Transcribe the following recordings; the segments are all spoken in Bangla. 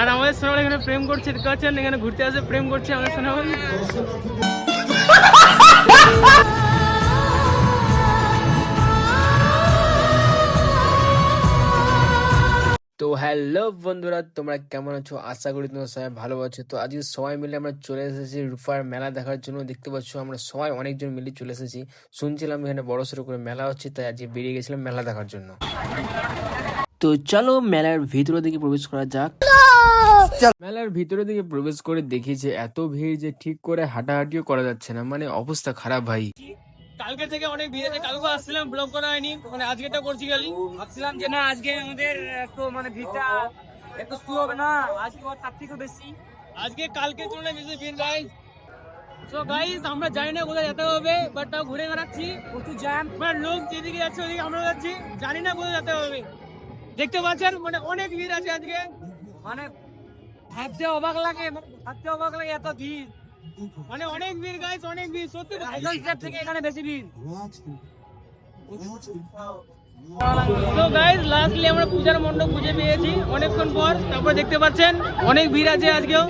আর আমাদের সোনাল এখানে প্রেম করছে দেখতে পাচ্ছেন? এখানে ঘুরতে আসে প্রেম করছে আমাদের সোনাল তো হ্যালো বন্ধুরা তোমরা কেমন আছো? আশা করি তোমরা সবাই ভালো আছো। তো আজকে সবাই মিলে আমরা চলে এসেছি রূপার মেলা দেখার জন্য। দেখতে পাচ্ছ আমরা সবাই অনেকজন মিলে চলে এসেছি। শুনছিলাম এখানে বড় সড়ো করে মেলা হচ্ছে তাই আজকে বেরিয়ে গেছিলাম মেলা দেখার জন্য। তো চলো মেলার ভিতরের দিকে প্রবেশ করা যাক। মেলার ভিতরের দিকে প্রবেশ করে দেখি যে এত ভিড় যে ঠিক করে হাঁটাহাঁটিও করা যাচ্ছে না। মানে অবস্থা খারাপ ভাই। কালকে থেকে অনেক ভিড় আছে। কালকে আসছিলাম ব্লগ করা হয়নি। মানে আজকেটা করছি খালি। ভাবছিলাম যে না আজকে আমাদের একটু মানে ভিড়টা একটু স্লো হবে না। আজকে তার থেকেও বেশি। আজকে কালকে তুলনায় বেশি ভিড় গাইস সো গাইস আমরা জানি না কোথায় যেতে হবে বাট তাও ঘুরে বেড়াচ্ছি। প্রচুর জ্যাম মানে লোক যেদিকে যাচ্ছে ওদিকে আমরা যাচ্ছি। জানি না কোথায় যেতে হবে। দেখতে পাচ্ছেন মানে অনেক ভিড় আছে আজকে। মানে ভাবতে অবাক লাগে ভাবতে অবাক লাগে এত ভিড়। মানে অনেক ভিড় গাইস অনেক ভিড় সত্যি আইডল স্টেপ থেকে এখানে বেশি ভিড়। তো গাইস লাস্টলি আমরা পূজার মণ্ডপ খুঁজে পেয়েছি অনেকক্ষণ পর। তারপর দেখতে পাচ্ছেন অনেক ভিড় আছে আজকেও।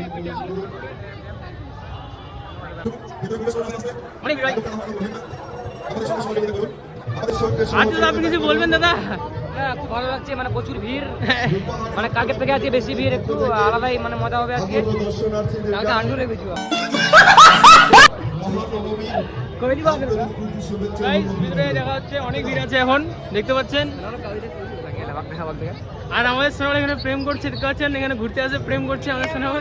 আচ্ছা আপনি কিছু বলবেন দাদা? হ্যাঁ খুব ভালো লাগছে মানে প্রচুর ভিড়। মানে কালকের থেকে আজকে বেশি ভিড় একটু আলাদাই মানে মজা হবে আজকে। কালকে গাইস ভিতরে দেখা হচ্ছে অনেক ভিড় আছে এখন দেখতে পাচ্ছেন। আর আমাদের এখানে প্রেম করছে দেখতে পাচ্ছেন? এখানে ঘুরতে আসে প্রেম করছে আমাদের সোনাল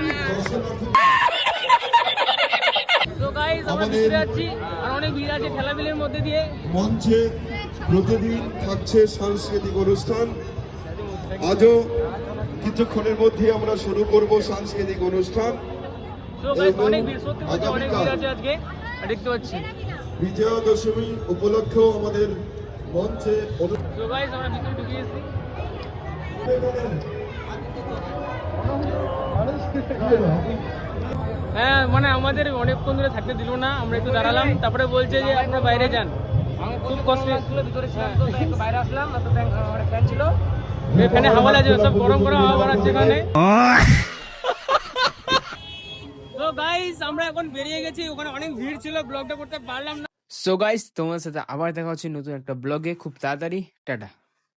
তো গাইস আমরা যাচ্ছি আর অনেক ভিড় আছে মধ্যে দিয়ে। মঞ্চে প্রতিদিন থাকছে সাংস্কৃতিক অনুষ্ঠান। আজও কিছুক্ষণের মধ্যে আমরা শুরু করব সাংস্কৃতিক অনুষ্ঠান। বিজয়া দশমী উপলক্ষেও আমাদের মঞ্চে হ্যাঁ মানে আমাদের অনেকক্ষণ ধরে থাকতে দিল না আমরা একটু দাঁড়ালাম তারপরে বলছে যে আপনারা বাইরে যান। খুব খুব কষ্ট ছিল ভিতরে ছিলাম তো একটু বাইরে আসলাম তো ফ্যান মানে ফ্যান ছিল। এখানে হাওয়া লাগে সব গরম গরম হাওয়া বাড়াচ্ছে এখানে। তো গাইস আমরা এখন বেরিয়ে গেছি ওখানে অনেক ভিড় ছিল ব্লগটা করতে পারলাম না। সো গাইস তোমার সাথে আবার দেখা হচ্ছে নতুন একটা ব্লগে খুব তাড়াতাড়ি টাটা।